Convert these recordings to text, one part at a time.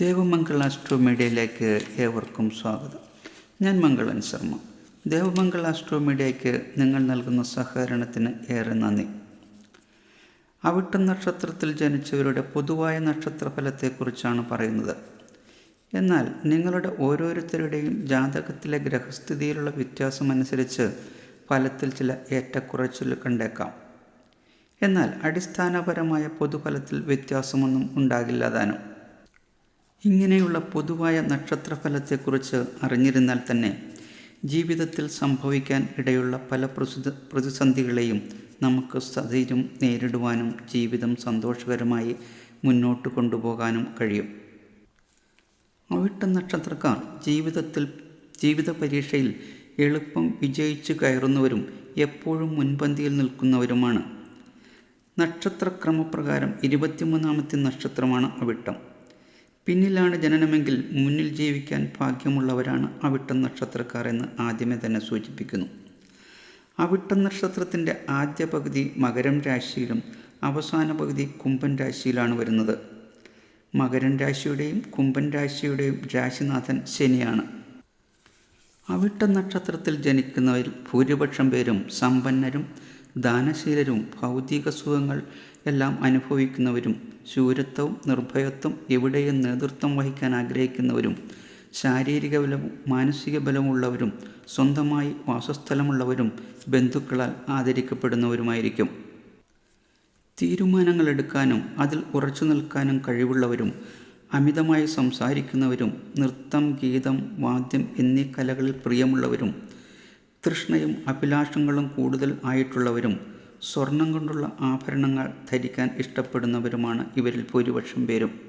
ദേവമംഗൾ astro മീഡിയയിലേക്ക് ഏവർക്കും സ്വാഗതം. ഞാൻ മംഗളൻ ശർമ്മ. ദേവമംഗൾ ആസ്ട്രോ മീഡിയയ്ക്ക് നിങ്ങൾ നൽകുന്ന സഹകരണത്തിന് ഏറെ നന്ദി. അവിട്ടം നക്ഷത്രത്തിൽ ജനിച്ചവരുടെ പൊതുവായ നക്ഷത്രഫലത്തെക്കുറിച്ചാണ് പറയുന്നത്. എന്നാൽ നിങ്ങളുടെ ഓരോരുത്തരുടെയും ജാതകത്തിലെ ഗ്രഹസ്ഥിതിയിലുള്ള വ്യത്യാസമനുസരിച്ച് ഫലത്തിൽ ചില ഏറ്റക്കുറച്ചിൽ കണ്ടേക്കാം. എന്നാൽ അടിസ്ഥാനപരമായ പൊതുഫലത്തിൽ വ്യത്യാസമൊന്നും ഉണ്ടാകില്ല താനും. ഇങ്ങനെയുള്ള പൊതുവായ നക്ഷത്രഫലത്തെക്കുറിച്ച് അറിഞ്ഞിരുന്നാൽ തന്നെ ജീവിതത്തിൽ സംഭവിക്കാൻ ഇടയുള്ള പല പ്രസിദ്ധ പ്രതിസന്ധികളെയും നമുക്ക് സ്ഥിരം നേരിടുവാനും ജീവിതം സന്തോഷകരമായി മുന്നോട്ട് കൊണ്ടുപോകാനും കഴിയും. അവിട്ട നക്ഷത്രക്കാർ ജീവിതത്തിൽ ജീവിത പരീക്ഷയിൽ എളുപ്പം വിജയിച്ചു കയറുന്നവരും എപ്പോഴും മുൻപന്തിയിൽ നിൽക്കുന്നവരുമാണ്. നക്ഷത്രക്രമപ്രകാരം ഇരുപത്തിമൂന്നാമത്തെ നക്ഷത്രമാണ് അവിട്ടം. പിന്നിലാണ് ജനനമെങ്കിൽ മുന്നിൽ ജീവിക്കാൻ ഭാഗ്യമുള്ളവരാണ് അവിട്ടം നക്ഷത്രക്കാർ എന്ന് ആദ്യമേ തന്നെ സൂചിപ്പിക്കുന്നു. അവിട്ടം നക്ഷത്രത്തിന്റെ ആദ്യ പകുതി മകരം രാശിയിലും അവസാന പകുതി കുംഭൻ രാശിയിലാണ് വരുന്നത്. മകരൻ രാശിയുടെയും കുംഭൻ രാശിയുടെയും രാശിനാഥൻ ശനിയാണ്. അവിട്ട നക്ഷത്രത്തിൽ ജനിക്കുന്നവരിൽ ഭൂരിപക്ഷം പേരും സമ്പന്നരും ദാനശീലരും ഭൗതിക സുഖങ്ങൾ എല്ലാം അനുഭവിക്കുന്നവരും ശൂരത്വവും നിർഭയത്വം എവിടെയും നേതൃത്വം വഹിക്കാൻ ആഗ്രഹിക്കുന്നവരും ശാരീരിക ബലവും മാനസിക ബലമുള്ളവരും സ്വന്തമായി വാസസ്ഥലമുള്ളവരും ബന്ധുക്കളാൽ ആദരിക്കപ്പെടുന്നവരുമായിരിക്കും. തീരുമാനങ്ങൾ എടുക്കാനും അതിൽ ഉറച്ചു നിൽക്കാനും കഴിവുള്ളവരും അമിതമായി സംസാരിക്കുന്നവരും നൃത്തം ഗീതം വാദ്യം എന്നീ കലകളിൽ പ്രിയമുള്ളവരും തൃഷ്ണയും അഭിലാഷങ്ങളും കൂടുതൽ ആയിട്ടുള്ളവരും സ്വർണം കൊണ്ടുള്ള ആഭരണങ്ങൾ ധരിക്കാൻ ഇഷ്ടപ്പെടുന്നവരുമാണ് ഇവരിൽ ഭൂരിപക്ഷം പേരും.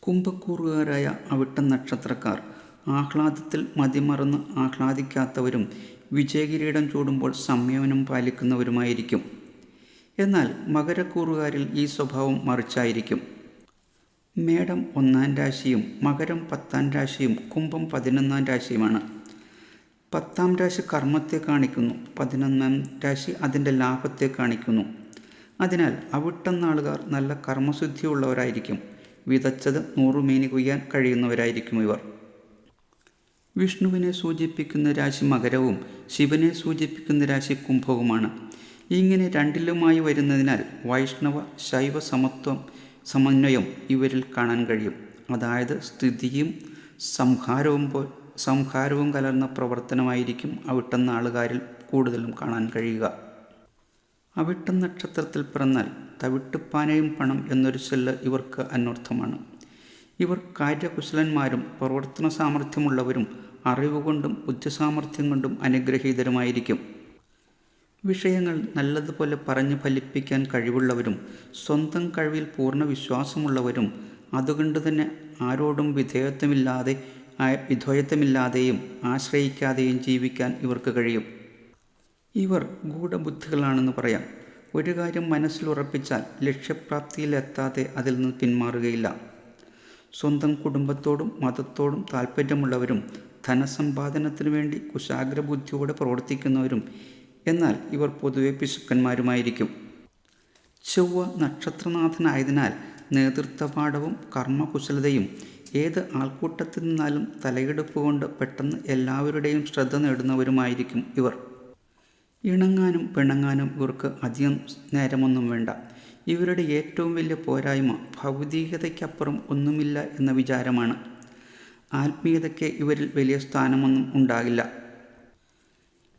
കുംഭക്കൂറുകാരായ അവിട്ട നക്ഷത്രക്കാർ ആഹ്ലാദത്തിൽ മതിമറന്ന് ആഹ്ലാദിക്കാത്തവരും വിജയകിരീടം ചൂടുമ്പോൾ സംയമനം പാലിക്കുന്നവരുമായിരിക്കും. എന്നാൽ മകരക്കൂറുകാരിൽ ഈ സ്വഭാവം മറിച്ചായിരിക്കും. മേടം ഒന്നാം രാശിയും മകരം പത്താം രാശിയും കുംഭം പതിനൊന്നാം രാശിയുമാണ്. പത്താം രാശി കർമ്മത്തെ കാണിക്കുന്നു. പതിനൊന്നാം രാശി അതിന്റെ ലാഭത്തെ കാണിക്കുന്നു. അതിനാൽ അവിട്ടം നാളുകാർ നല്ല കർമ്മശുദ്ധിയുള്ളവരായിരിക്കും. വിതച്ചത് നൂറുമേനി കൊയ്യാൻ കഴിയുന്നവരായിരിക്കും ഇവർ. വിഷ്ണുവിനെ സൂചിപ്പിക്കുന്ന രാശി മകരവും ശിവനെ സൂചിപ്പിക്കുന്ന രാശി കുംഭവുമാണ്. ഇങ്ങനെ രണ്ടിലുമായി വരുന്നതിനാൽ വൈഷ്ണവ ശൈവ സമത്വം സമന്വയം ഇവരിൽ കാണാൻ കഴിയും. അതായത് സ്ഥിതിയും സംഹാരവും സംഹാരവും കലർന്ന പ്രവർത്തനമായിരിക്കും അവിട്ടം നാളുകാരിൽ കൂടുതലും കാണാൻ കഴിയുക. അവിട്ടം നക്ഷത്രത്തിൽ പിറന്നാൽ തവിട്ടുപ്പാനയും പണം എന്നൊരു ചെല്ല് ഇവർക്ക് അന്വർത്ഥമാണ്. ഇവർ കാര്യകുശലന്മാരും പ്രവർത്തന സാമർഥ്യമുള്ളവരും അറിവുകൊണ്ടും ബുദ്ധിസാമർഥ്യം കൊണ്ടും അനുഗ്രഹീതരുമായിരിക്കും. വിഷയങ്ങൾ നല്ലതുപോലെ പറഞ്ഞു ഫലിപ്പിക്കാൻ കഴിവുള്ളവരും സ്വന്തം കഴിവിൽ പൂർണ വിശ്വാസമുള്ളവരും അതുകൊണ്ട് തന്നെ ആരോടും വിധേയത്വമില്ലാതെ വിധേയത്വമില്ലാതെയും ആശ്രയിക്കാതെയും ജീവിക്കാൻ ഇവർക്ക് കഴിയും. ഇവർ ഗൂഢബുദ്ധികളാണെന്ന് പറയാം. ഒരു കാര്യം മനസ്സിലുറപ്പിച്ചാൽ ലക്ഷ്യപ്രാപ്തിയിലെത്താതെ അതിൽ നിന്ന് പിന്മാറുകയില്ല. സ്വന്തം കുടുംബത്തോടും മതത്തോടും താല്പര്യമുള്ളവരും ധനസമ്പാദനത്തിനു വേണ്ടി കുശാഗ്രബുദ്ധിയോടെ പ്രവർത്തിക്കുന്നവരും എന്നാൽ ഇവർ പൊതുവെ പിശുക്കന്മാരുമായിരിക്കും. ചൊവ്വ നക്ഷത്രനാഥനായതിനാൽ നേതൃത്വപാഠവും കർമ്മകുശലതയും ഏത് ആൾക്കൂട്ടത്തിൽ നിന്നാലും തലയെടുപ്പ് കൊണ്ട് പെട്ടെന്ന് എല്ലാവരുടെയും ശ്രദ്ധ നേടുന്നവരുമായിരിക്കും ഇവർ. ഇണങ്ങാനും പിണങ്ങാനും ഇവർക്ക് അധികം നേരമൊന്നും വേണ്ട. ഇവരുടെ ഏറ്റവും വലിയ പോരായ്മ ഭൗതികതയ്ക്കപ്പുറം ഒന്നുമില്ല എന്ന വിചാരമാണ്. ആത്മീയതയ്ക്ക് ഇവരിൽ വലിയ സ്ഥാനമൊന്നും ഉണ്ടാകില്ല.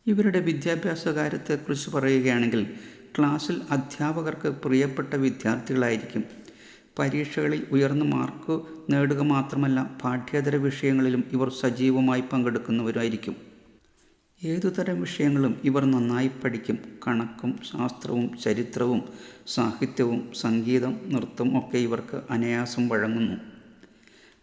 ഇവരുടെ വിദ്യാഭ്യാസ കാര്യത്തെക്കുറിച്ച് പറയുകയാണെങ്കിൽ ക്ലാസ്സിൽ അധ്യാപകർക്ക് പ്രിയപ്പെട്ട വിദ്യാർത്ഥികളായിരിക്കും. പരീക്ഷകളിൽ ഉയർന്ന മാർക്ക് നേടുക മാത്രമല്ല പാഠ്യേതര വിഷയങ്ങളിലും ഇവർ സജീവമായി പങ്കെടുക്കുന്നവരായിരിക്കും. ഏതുതരം വിഷയങ്ങളും ഇവർ നന്നായി പഠിക്കും. കണക്കും ശാസ്ത്രവും ചരിത്രവും സാഹിത്യവും സംഗീതം നൃത്തം ഒക്കെ ഇവർക്ക് അനായാസം വഴങ്ങുന്നു.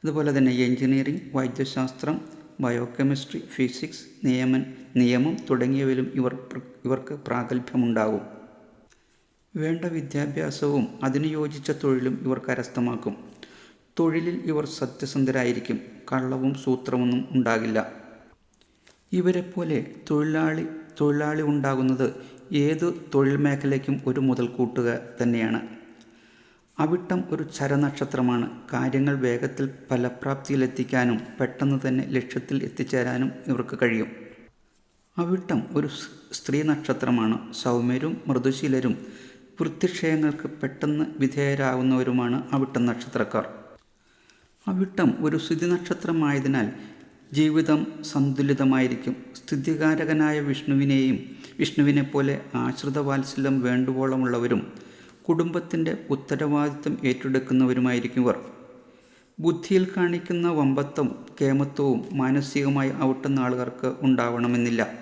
അതുപോലെ തന്നെ എഞ്ചിനീയറിംഗ് വൈദ്യശാസ്ത്രം ബയോകെമിസ്ട്രി ഫിസിക്സ് നിയമൻ നിയമം തുടങ്ങിയവയിലും ഇവർ ഇവർക്ക് പ്രാഗൽഭ്യമുണ്ടാകും. വേണ്ട വിദ്യാഭ്യാസവും അതിനു യോജിച്ച തൊഴിലും ഇവർ കരസ്ഥമാക്കും. തൊഴിലിൽ ഇവർ സത്യസന്ധരായിരിക്കും. കള്ളവും സൂത്രമൊന്നും ഉണ്ടാകില്ല. ഇവരെപ്പോലെ തൊഴിലാളി തൊഴിലാളി ഉണ്ടാകുന്നത് ഏത് തൊഴിൽ മേഖലയ്ക്കും ഒരു മുതൽക്കൂട്ടുക തന്നെയാണ്. അവിട്ടം ഒരു ചരനക്ഷത്രമാണ്. കാര്യങ്ങൾ വേഗത്തിൽ ഫലപ്രാപ്തിയിലെത്തിക്കാനും പെട്ടെന്ന് തന്നെ ലക്ഷ്യത്തിൽ എത്തിച്ചേരാനും ഇവർക്ക് കഴിയും. അവിട്ടം ഒരു സ്ത്രീ നക്ഷത്രമാണ്. സൗമ്യരും മൃദുശീലരും വൃത്തിക്ഷയങ്ങൾക്ക് പെട്ടെന്ന് വിധേയരാകുന്നവരുമാണ് അവിട്ടം നക്ഷത്രക്കാർ. അവിട്ടം ഒരു സ്ഥിതി നക്ഷത്രമായതിനാൽ ജീവിതം സന്തുലിതമായിരിക്കും. സ്ഥിതികാരകനായ വിഷ്ണുവിനെയും വിഷ്ണുവിനെ പോലെ ആശ്രിതവാത്സല്യം വേണ്ടുവോളമുള്ളവരും കുടുംബത്തിന്റെ ഉത്തരവാദിത്വം ഏറ്റെടുക്കുന്നവരുമായിരിക്കും ഇവർ. ബുദ്ധിയിൽ കാണിക്കുന്ന വമ്പത്വം കേമത്വവും മാനസികമായി ഔട്ടുന്ന ആളുകൾക്ക് ഉണ്ടാവണമെന്നില്ല.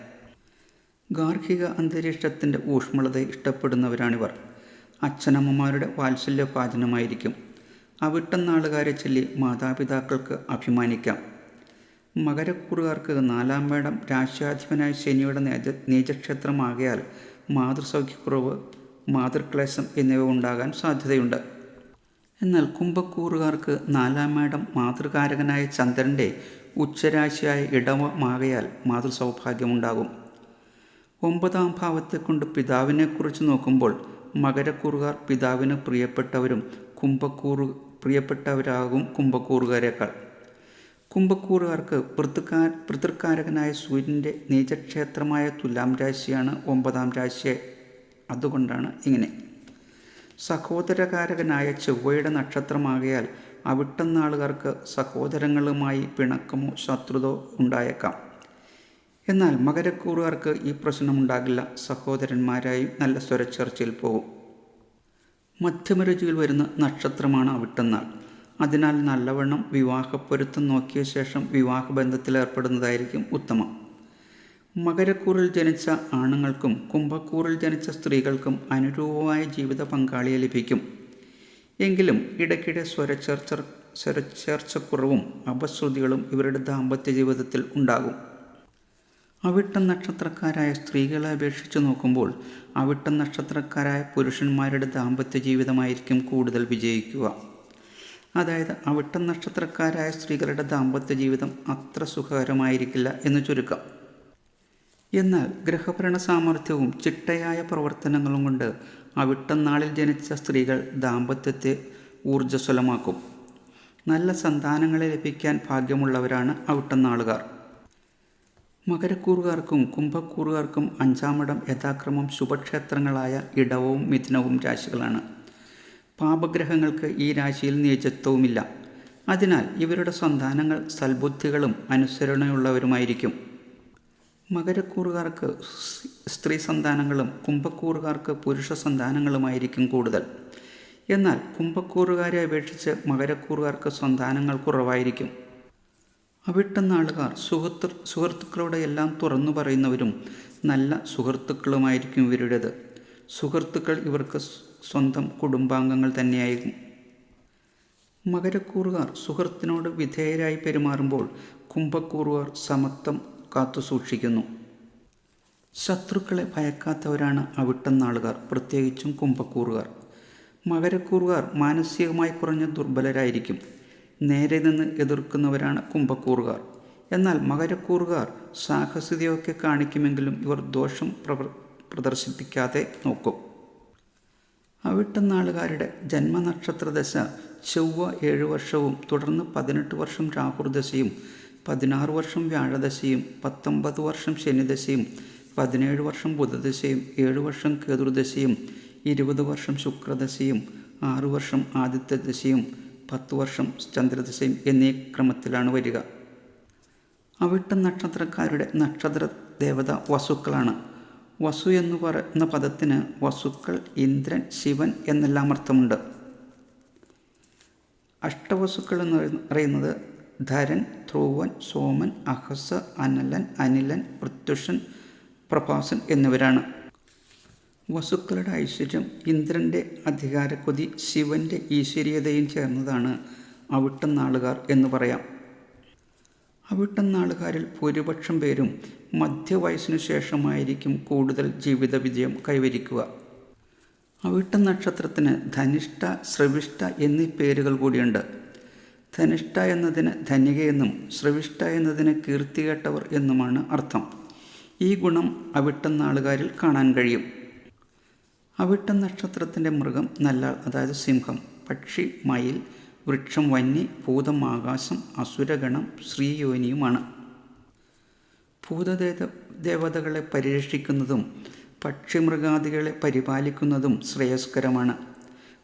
ഗാർഹിക അന്തരീക്ഷത്തിന്റെ ഊഷ്മളത ഇഷ്ടപ്പെടുന്നവരാണിവർ. അച്ഛനമ്മമാരുടെ വാത്സല്യ വാത്സല്യപാചനമായിരിക്കും അവിട്ടുന്നാളുകാരെ ചൊല്ലി മാതാപിതാക്കൾക്ക് അഭിമാനിക്കാം. മകരക്കൂറുകാർക്ക് നാലാം മേടം രാശ്യാധിപനായ ശനിയുടെ നേജ നീചക്ഷേത്രമാകയാൽ മാതൃസൗഖ്യക്കുറവ് മാതൃക്ലേശം എന്നിവ ഉണ്ടാകാൻ സാധ്യതയുണ്ട്. എന്നാൽ കുംഭക്കൂറുകാർക്ക് നാലാം മേടം മാതൃകാരകനായ ചന്ദ്രന്റെ ഉച്ചരാശിയായ ഇടവമാകയാൽ മാതൃസൗഭാഗ്യമുണ്ടാകും. ഒമ്പതാം ഭാവത്തെക്കൊണ്ട് പിതാവിനെക്കുറിച്ച് നോക്കുമ്പോൾ മകരക്കൂറുകാർ പിതാവിന് പ്രിയപ്പെട്ടവരും കുംഭക്കൂറു പ്രിയപ്പെട്ടവരാകും കുംഭക്കൂറുകാരേക്കാൾ. കുംഭക്കൂറുകാർക്ക് പൃഥുക്കാർ പൃതൃക്കാരകനായ സൂര്യന്റെ നീചക്ഷേത്രമായ തുലാം രാശിയാണ് ഒമ്പതാം രാശിയെ. അതുകൊണ്ടാണ് ഇങ്ങനെ. സഹോദരകാരകനായ ചൊവ്വയുടെ നക്ഷത്രമാകയാൽ അവിട്ടന്നാളുകാർക്ക് സഹോദരങ്ങളുമായി പിണക്കമോ ശത്രുതോ ഉണ്ടായേക്കാം. എന്നാൽ മകരക്കൂറുകാർക്ക് ഈ പ്രശ്നമുണ്ടാകില്ല. സഹോദരന്മാരായി നല്ല സ്വരച്ചേർച്ചയിൽ പോകും മധ്യമരുചിയിൽ വരുന്ന നക്ഷത്രമാണ് അവിട്ടന്നാൾ. അതിനാൽ നല്ലവണ്ണം വിവാഹപ്പൊരുത്തം നോക്കിയ ശേഷം വിവാഹബന്ധത്തിൽ ഏർപ്പെടുന്നതായിരിക്കും ഉത്തമം. മകരക്കൂറിൽ ജനിച്ച ആണുങ്ങൾക്കും കുംഭക്കൂറിൽ ജനിച്ച സ്ത്രീകൾക്കും അനുരൂപമായ ജീവിത പങ്കാളിയെ ലഭിക്കും. എങ്കിലും ഇടയ്ക്കിടെ സ്വരച്ചേർച്ച സ്വരച്ചേർച്ചക്കുറവും അപശ്രുതികളും ഇവരുടെ ദാമ്പത്യ ജീവിതത്തിൽ ഉണ്ടാകും. അവിട്ടം നക്ഷത്രക്കാരായ സ്ത്രീകളെ അപേക്ഷിച്ച് നോക്കുമ്പോൾ അവിട്ടം നക്ഷത്രക്കാരായ പുരുഷന്മാരുടെ ദാമ്പത്യ ജീവിതമായിരിക്കും കൂടുതൽ വിജയിക്കുക. അതായത് അവിട്ടം നക്ഷത്രക്കാരായ സ്ത്രീകളുടെ ദാമ്പത്യ ജീവിതം അത്ര സുഖകരമായിരിക്കില്ല എന്ന് ചുരുക്കം. എന്നാൽ ഗ്രഹഭരണ സാമർഥ്യവും ചിട്ടയായ പ്രവർത്തനങ്ങളും കൊണ്ട് അവിട്ടം നാളിൽ ജനിച്ച സ്ത്രീകൾ ദാമ്പത്യത്തെ ഊർജസ്വലമാക്കും. നല്ല സന്താനങ്ങളെ ലഭിക്കാൻ ഭാഗ്യമുള്ളവരാണ് അവിട്ടം നാളുകാർ. മകരക്കൂറുകാർക്കും കുംഭക്കൂറുകാർക്കും അഞ്ചാമിടം യഥാക്രമം ശുഭക്ഷേത്രങ്ങളായ ഇടവും മിഥുനവും രാശികളാണ്. പാപഗ്രഹങ്ങൾക്ക് ഈ രാശിയിൽ നീചത്വവുമില്ല അതിനാൽ ഇവരുടെ സന്താനങ്ങൾ സൽബുദ്ധികളും അനുസരണയുള്ളവരുമായിരിക്കും. മകരക്കൂറുകാർക്ക് സ്ത്രീ സന്താനങ്ങളും കുംഭക്കൂറുകാർക്ക് പുരുഷ സന്താനങ്ങളുമായിരിക്കും കൂടുതൽ. എന്നാൽ കുംഭക്കൂറുകാരെ അപേക്ഷിച്ച് മകരക്കൂറുകാർക്ക് സന്താനങ്ങൾ കുറവായിരിക്കും. അവിട്ടുന്നാളുകാർ സുഹൃത്ത് സുഹൃത്തുക്കളോട് എല്ലാം തുറന്നു പറയുന്നവരും നല്ല സുഹൃത്തുക്കളുമായിരിക്കും ഇവരുടേത്. സുഹൃത്തുക്കൾ ഇവർക്ക് സ്വന്തം കുടുംബാംഗങ്ങൾ തന്നെയായിരിക്കും. മകരക്കൂറുകാർ സുഹൃത്തിനോട് വിധേയരായി പെരുമാറുമ്പോൾ കുംഭക്കൂറുകാർ സമത്വം കാത്തു സൂക്ഷിക്കുന്നു. ശത്രുക്കളെ ഭയക്കാത്തവരാണ് അവിട്ടെന്നാളുകാർ പ്രത്യേകിച്ചും കുംഭക്കൂറുകാർ. മകരക്കൂറുകാർ മാനസികമായി കുറഞ്ഞ ദുർബലരായിരിക്കും. നേരെ നിന്ന് എതിർക്കുന്നവരാണ് കുംഭക്കൂറുകാർ. എന്നാൽ മകരക്കൂറുകാർ സാഹസികതയൊക്കെ കാണിക്കുമെങ്കിലും ഇവർ ദോഷം പ്രവർ പ്രദർശിപ്പിക്കാതെ നോക്കും. അവിട്ടനാളുകാരുടെ ജന്മനക്ഷത്ര ദശ ചൊവ്വ ഏഴ് വർഷവും തുടർന്ന് പതിനെട്ട് വർഷം രാഹുർദശയും പതിനാറ് വർഷം വ്യാഴദശയും പത്തൊമ്പത് വർഷം ശനിദശയും പതിനേഴ് വർഷം ബുധദശയും ഏഴ് വർഷം കേതുർദശയും ഇരുപത് വർഷം ശുക്രദശയും ആറു വർഷം ആദിത്യദശയും പത്ത് വർഷം ചന്ദ്രദിശയും എന്നീ ക്രമത്തിലാണ് വരിക. അവിട്ട നക്ഷത്രക്കാരുടെ നക്ഷത്ര ദേവത വസുക്കളാണ്. വസു എന്ന് പറയുന്ന പദത്തിന് വസുക്കൾ ഇന്ദ്രൻ ശിവൻ എന്നെല്ലാം അർത്ഥമുണ്ട്. അഷ്ടവസുക്കൾ എന്ന് പറയുന്നത് ധരൻ ധ്രുവൻ സോമൻ അഹസ് അനലൻ അനിലൻ പൃത്യുഷൻ പ്രഭാസൻ എന്നിവരാണ്. വസുക്കളുടെ ഐശ്വര്യം ഇന്ദ്രന്റെ അധികാരക്കൊതി ശിവന്റെ ഈശ്വരീയതയും ചേർന്നതാണ് അവിട്ടനാളുകാർ എന്ന് പറയാം. അവിട്ടനാളുകാരിൽ ഭൂരിപക്ഷം പേരും മധ്യവയസ്സിനു ശേഷമായിരിക്കും കൂടുതൽ ജീവിത വിജയം കൈവരിക്കുക. അവിട്ട നക്ഷത്രത്തിന് ധനിഷ്ഠ ശ്രവിഷ്ഠ എന്നീ പേരുകൾ കൂടിയുണ്ട്. ധനിഷ്ഠ എന്നതിന് ധനികയെന്നും ശ്രവിഷ്ഠ എന്നതിന് കീർത്തികേട്ടവർ എന്നുമാണ് അർത്ഥം. ഈ ഗുണം അവിട്ടനാളുകാരിൽ കാണാൻ കഴിയും. അവിട്ട നക്ഷത്രത്തിന്റെ മൃഗം നല്ലാൾ അതായത് സിംഹം പക്ഷി മയിൽ വൃക്ഷം വന്നി ഭൂതം ആകാശം അസുരഗണം ശ്രീയോനിയുമാണ്. ഭൂതദേവ ദേവതകളെ പരിരക്ഷിക്കുന്നതും പക്ഷിമൃഗാദികളെ പരിപാലിക്കുന്നതും ശ്രേയസ്കരമാണ്.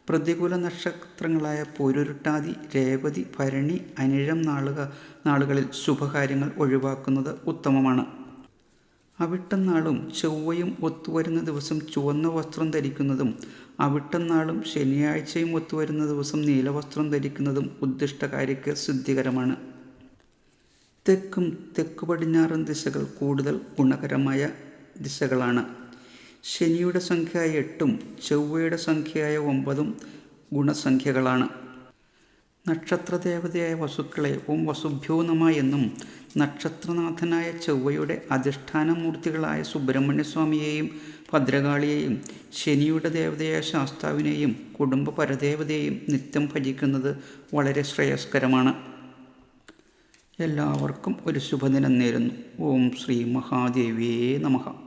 പ്രതികൂല നക്ഷത്രങ്ങളായ പൂരുരുട്ടാതി രേവതി ഭരണി അനിഴം നാളുക നാളുകളിൽ ശുഭകാര്യങ്ങൾ ഒഴിവാക്കുന്നത് ഉത്തമമാണ്. അവിട്ടം നാളും ചൊവ്വയും ഒത്തുവരുന്ന ദിവസം ചുവന്ന വസ്ത്രം ധരിക്കുന്നതും അവിട്ടം നാളും ശനിയാഴ്ചയും ഒത്തുവരുന്ന ദിവസം നീലവസ്ത്രം ധരിക്കുന്നതും ഉദ്ദിഷ്ടകാര്യക്ക് സിദ്ധികരമാണ്. തെക്കും തെക്കു പടിഞ്ഞാറൻ ദിശകൾ കൂടുതൽ ഗുണകരമായ ദിശകളാണ്. ശനിയുടെ സംഖ്യ എട്ടും ചൊവ്വയുടെ സംഖ്യയായ ഒമ്പതും ഗുണസംഖ്യകളാണ്. നക്ഷത്രദേവതയായ വസുക്കളെ ഓം വസുഭ്യോ നമ എന്നും നക്ഷത്രനാഥനായ ചൊവ്വയുടെ അധിഷ്ഠാനമൂർത്തികളായ സുബ്രഹ്മണ്യസ്വാമിയെയും ഭദ്രകാളിയെയും ശനിയുടെ ദേവതയായ ശാസ്താവിനെയും കുടുംബ പരദേവതയെയും നിത്യം ഭജിക്കുന്നത് വളരെ ശ്രേയസ്കരമാണ്. എല്ലാവർക്കും ഒരു ശുഭദിനം നേരുന്നു. ഓം ശ്രീ മഹാദേവിയേ നമഃ.